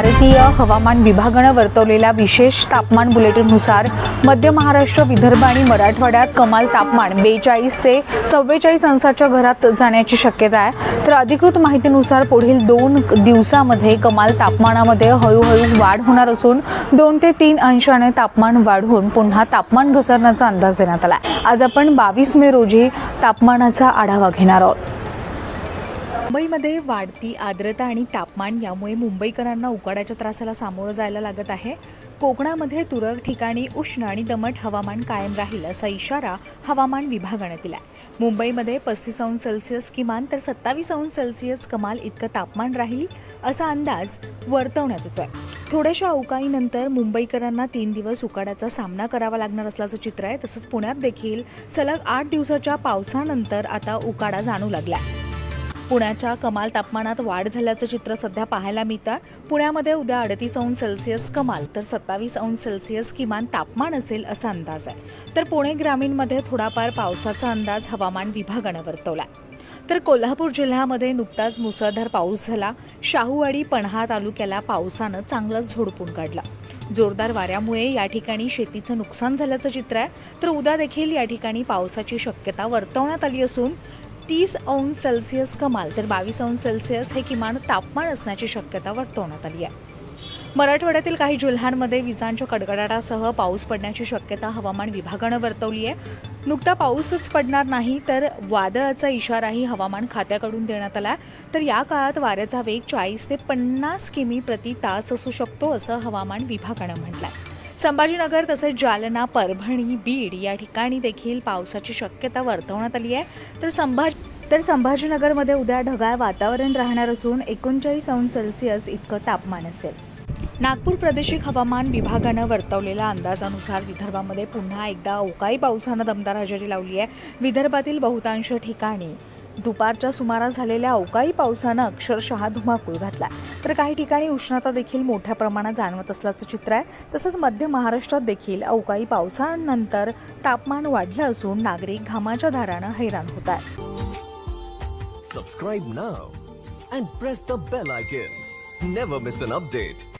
भारतीय हवामान विभागानं वर्तवलेल्या विशेष तापमान बुलेटिननुसार मध्य महाराष्ट्र विदर्भ आणि मराठवाड्यात कमाल तापमान बेचाळीस ते चव्वेचाळीस अंशाच्या घरात जाण्याची शक्यता आहे. तर अधिकृत माहितीनुसार पुढील दोन दिवसामध्ये कमाल तापमानामध्ये हळूहळू वाढ होणार असून दोन ते तीन अंशाने तापमान वाढून पुन्हा तापमान घसरण्याचा अंदाज देण्यात आला आज आपण बावीस मे रोजी तापमानाचा आढावा घेणार आहोत. मुंबईमध्ये वाढती आर्द्रता आणि तापमान यामुळे मुंबईकरांना उकाड्याच्या त्रासाला सामोरं जायला लागत आहे. कोकणामध्ये तुरळक ठिकाणी उष्ण आणि दमट हवामान कायम राहील असा इशारा हवामान विभागानं दिला आहे मुंबईमध्ये पस्तीस अंश सेल्सिअस किमान तर सत्तावीस अंश सेल्सिअस कमाल इतकं तापमान राहील असा अंदाज वर्तवण्यात येतोय. थोड्याशा अवकाळीनंतर मुंबईकरांना तीन दिवस उकाड्याचा सामना करावा लागणार असल्याचं चित्र आहे. तसंच पुण्यात देखील सलग आठ दिवसाच्या पावसानंतर आता उकाडा जाणू लागला पुण्याच्या कमाल तापमानात वाढ झाल्याचं चित्र सध्या पाहायला मिळतं पुण्यामध्ये उद्या अडतीस अंश सेल्सिअस कमाल तर सत्तावीस अंश सेल्सिअस किमान तापमान असेल असा अंदाज आहे. तर पुणे ग्रामीणमध्ये थोडाफार पावसाचा अंदाज हवामान विभागानं वर्तवला तर कोल्हापूर जिल्ह्यामध्ये नुकताच मुसळधार पाऊस झाला. शाहूवाडी पन्हा तालुक्याला पावसानं चांगलंच झोडपून काढला. जोरदार वाऱ्यामुळे या ठिकाणी शेतीचं नुकसान झाल्याचं चित्र आहे. तर उद्या देखील या ठिकाणी पावसाची शक्यता वर्तवण्यात आली असून तीस अंश सेल्सिअस कमाल तर बावीस अंश सेल्सिअस हे किमान तापमान असण्याची शक्यता वर्तवण्यात आली आहे. मराठवाड्यातील काही जिल्ह्यांमध्ये विजांच्या कडकडाटासह पाऊस पडण्याची शक्यता हवामान विभागानं वर्तवली आहे. नुकता पाऊसच पडणार नाही तर वादळाचा इशाराही हवामान खात्याकडून देण्यात आला आहे. तर या काळात वाऱ्याचा वेग चाळीस ते पन्नास किमी प्रति तास असू शकतो असं हवामान विभागानं म्हटलं आहे संभाजीनगर तसेच जालना परभणी बीड या ठिकाणी देखील पावसाची शक्यता वर्तवण्यात आली आहे. तर संभाज तर संभाजीनगरमध्ये उद्या ढगाळ वातावरण राहणार असून एकोणचाळीस अंश सेल्सिअस इतकं तापमान असेल. नागपूर प्रादेशिक हवामान विभागानं वर्तवलेल्या अंदाजानुसार विदर्भामध्ये पुन्हा एकदा अवकाळी पावसानं दमदार हजेरी लावली आहे. विदर्भातील बहुतांश ठिकाणी दुपारच्या सुमारास झालेल्या अवकाळी पावसानं अक्षरशः धुमाकूळ घातला. तर काही ठिकाणी उष्णता देखील मोठ्या प्रमाणात जाणवत असल्याचं चित्र आहे. तसंच मध्य महाराष्ट्रात देखील अवकाळी पावसानंतर तापमान वाढलं असून नागरिक घामाच्या धारानं हैराण होत आहेत. Subscribe now and press the bell icon never miss an update